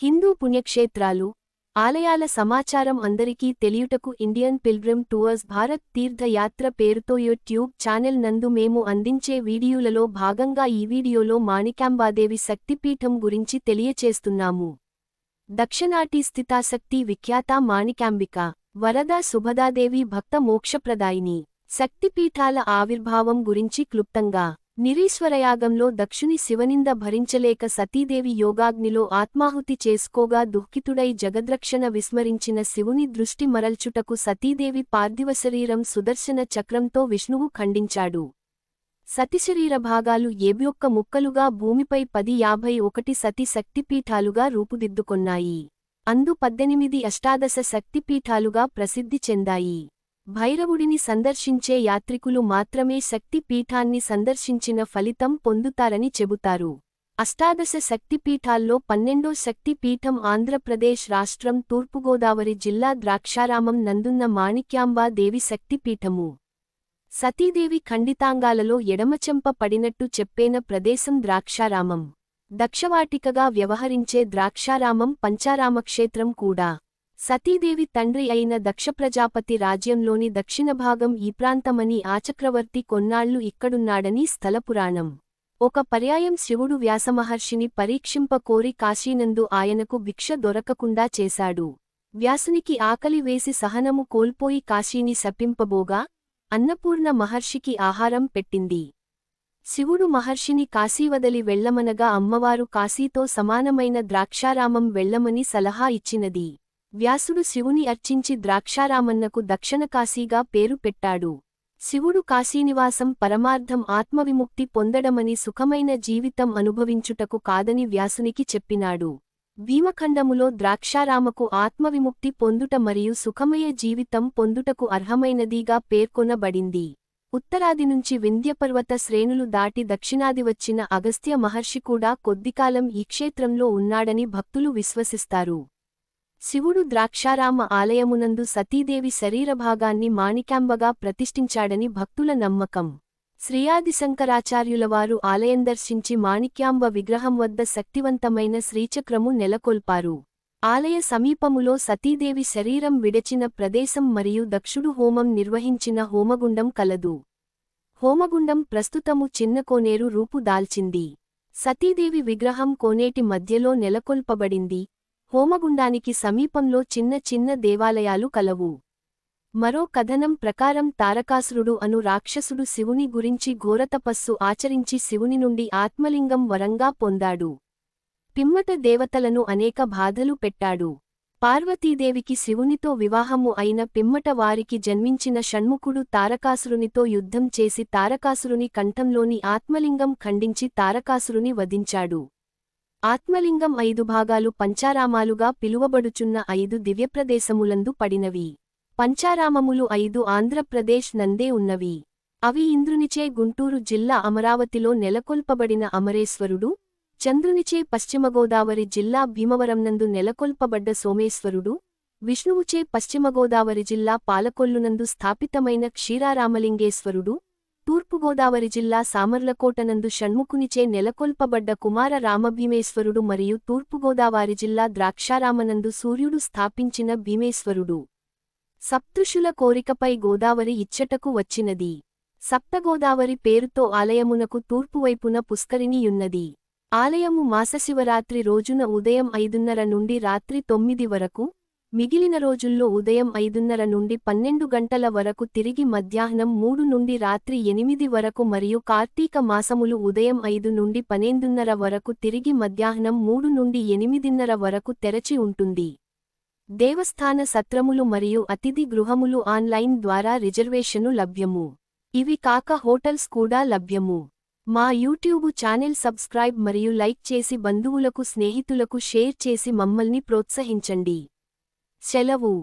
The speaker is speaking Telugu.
హిందూ పుణ్యక్షేత్రాలు ఆలయాల సమాచారం అందరికీ తెలియుటకు ఇండియన్ పిల్గ్రిమ్ టూర్స్ భారత్ తీర్థయాత్ర పేరుతో యూట్యూబ్ ఛానెల్ నందు మేము అందించే వీడియోలలో భాగంగా ఈ వీడియోలో మాణికాంబాదేవి శక్తిపీఠం గురించి తెలియచేస్తున్నాము. దక్షిణాటి స్థితాశక్తి విఖ్యాత మాణికాంబిక వరద సుభదాదేవి భక్త మోక్షప్రదాయిని శక్తిపీఠాల ఆవిర్భావం గురించి క్లుప్తంగా నిరీశ్వరయాగంలో దక్షుని శివనింద భరించలేక సతీదేవి యోగాగ్నిలో ఆత్మాహుతి చేసుకోగా దుఃఖితుడై జగద్రక్షణ విస్మరించిన శివుని దృష్టి మరల్చుటకు సతీదేవి పార్థివశరీరం సుదర్శన చక్రంతో విష్ణువు ఖండించాడు. సతిశరీర భాగాలు ఏవ్యొక్క ముక్కలుగా భూమిపై పది యాభై ఒకటి సతి శక్తిపీఠాలుగా రూపుదిద్దుకొన్నాయి. అందు పద్దెనిమిది అష్టాదశ శక్తిపీఠాలుగా ప్రసిద్ధి చెందాయి. భైరవుడిని సందర్శించే యాత్రికులు మాత్రమే శక్తి పీఠాన్ని సందర్శించిన ఫలితం పొందుతారని చెబుతారు. అష్టాదశ శక్తిపీఠాల్లో పన్నెండో శక్తిపీఠం ఆంధ్రప్రదేశ్ రాష్ట్రం తూర్పుగోదావరి జిల్లా ద్రాక్షారామం నందున్న మాణిక్యాంబాదేవి శక్తిపీఠము సతీదేవి ఖండితాంగాలలో ఎడమచెంప పడినట్టు చెప్పేన ప్రదేశం ద్రాక్షారామం. దక్షవాటికగా వ్యవహరించే ద్రాక్షారామం పంచారామక్షేత్రం కూడా. సతీదేవి తండ్రి అయిన దక్షప్రజాపతి రాజ్యంలోని దక్షిణ భాగం ఈ ప్రాంతమని ఆచక్రవర్తి కొన్నాళ్ళు ఇక్కడున్నాడని స్థలపురాణం ఒక పర్యాయం శివుడు వ్యాసమహర్షిని పరీక్షింప కోరి కాశీనందు ఆయనకు భిక్ష దొరకకుండా చేశాడు. వ్యాసునికి ఆకలి వేసి సహనము కోల్పోయి కాశీని శపింపబోగా అన్నపూర్ణ మహర్షికి ఆహారం పెట్టింది. శివుడు మహర్షిని కాశీవదలి వెళ్ళమనగా అమ్మవారు కాశీతో సమానమైన ద్రాక్షారామం వెళ్ళమని సలహా ఇచ్చినది. వ్యాసుడు శివుని అర్చించి ద్రాక్షారామన్నకు దక్షిణకాశీగా పేరు పెట్టాడు. శివుడు కాశీనివాసం పరమార్థం ఆత్మవిముక్తి పొందడమని సుఖమైన జీవితం అనుభవించుటకు కాదని వ్యాసునికి చెప్పినాడు. భీమఖండములో ద్రాక్షారామకు ఆత్మవిముక్తి పొందుట మరియు సుఖమయ జీవితం పొందుటకు అర్హమైనదిగా పేర్కొనబడింది. ఉత్తరాది నుంచి వింధ్యపర్వత శ్రేణులు దాటి దక్షిణాది వచ్చిన అగస్త్య మహర్షి కూడా కొద్దికాలం ఈ క్షేత్రంలో ఉన్నాడని భక్తులు విశ్వసిస్తారు. శివుడు ద్రాక్షారామ ఆలయమునందు సతీదేవి శరీరభాగాన్ని మాణికాంబగా ప్రతిష్ఠించాడని భక్తుల నమ్మకం. శ్రీయాదిశంకరాచార్యులవారు ఆలయం దర్శించి మాణిక్యాంబ విగ్రహం వద్ద శక్తివంతమైన శ్రీచక్రము నెలకొల్పారు. ఆలయ సమీపములో సతీదేవి శరీరం విడచిన ప్రదేశం మరియు దక్షుడు హోమం నిర్వహించిన హోమగుండం కలదు. హోమగుండం ప్రస్తుతము చిన్న కోనేరు రూపు దాల్చింది. సతీదేవి విగ్రహం కోనేటి మధ్యలో నెలకొల్పబడింది. హోమగుండానికి సమీపంలో చిన్న చిన్న దేవాలయాలు కలవు. మరో కథనం ప్రకారం తారకాసురుడు అను రాక్షసుడు శివుని గురించి ఘోరతపస్సు ఆచరించి శివుని నుండి ఆత్మలింగం వరంగా పొందాడు. పిమ్మట దేవతలను అనేక బాధలు పెట్టాడు. పార్వతీదేవికి శివునితో వివాహము అయిన పిమ్మట వారికి జన్మించిన షణ్ముఖుడు తారకాసురునితో యుద్ధం చేసి తారకాసురుని కంఠంలోని ఆత్మలింగం ఖండించి తారకాసురుని వధించాడు. ఆత్మలింగం ఐదు భాగాలు పంచారామాలుగా పిలువబడుచున్న ఐదు దివ్యప్రదేశములందు పడినవి. పంచారామములు ఐదు ఆంధ్రప్రదేశ్ నందే ఉన్నవి. అవి ఇంద్రునిచే గుంటూరు జిల్లా అమరావతిలో నెలకొల్పబడిన అమరేశ్వరుడు చంద్రునిచే పశ్చిమగోదావరి జిల్లా భీమవరంనందు నెలకొల్పబడ్డ సోమేశ్వరుడు విష్ణువుచే పశ్చిమగోదావరి జిల్లా పాలకొల్లునందు స్థాపితమైన క్షీరారామలింగేశ్వరుడు తూర్పుగోదావరి జిల్లా సామర్లకోటనందు షణ్ముఖునిచే నెలకొల్పబడ్డ కుమార రామభీమేశ్వరుడు మరియు తూర్పుగోదావరి జిల్లా ద్రాక్షారామనందు సూర్యుడు స్థాపించిన భీమేశ్వరుడు. సప్తృషుల కోరికపై గోదావరి ఇచ్చటకు వచ్చినది. సప్తగోదావరి పేరుతో ఆలయమునకు తూర్పువైపున పుష్కరిణియున్నది ఆలయము మాసశివరాత్రి రోజున ఉదయం ఐదున్నర నుండి రాత్రి తొమ్మిది వరకు మిగిలిన రోజుల్లో ఉదయం ఐదున్నర నుండి పన్నెండు గంటల వరకు తిరిగి మధ్యాహ్నం మూడు నుండి రాత్రి ఎనిమిది వరకు మరియు కార్తీక మాసములు ఉదయం ఐదు నుండి పన్నెండున్నర వరకు తిరిగి మధ్యాహ్నం మూడు నుండి ఎనిమిదిన్నర వరకు తెరచి ఉంటుంది. దేవస్థాన సత్రములు మరియు అతిథి గృహములు ఆన్లైన్ ద్వారా రిజర్వేషను లభ్యము. ఇవి కాక హోటల్స్ కూడా లభ్యము. మా యూట్యూబు ఛానెల్ సబ్స్క్రైబ్ మరియు లైక్ చేసి బంధువులకు స్నేహితులకు షేర్ చేసి మమ్మల్ని ప్రోత్సహించండి. సెలవు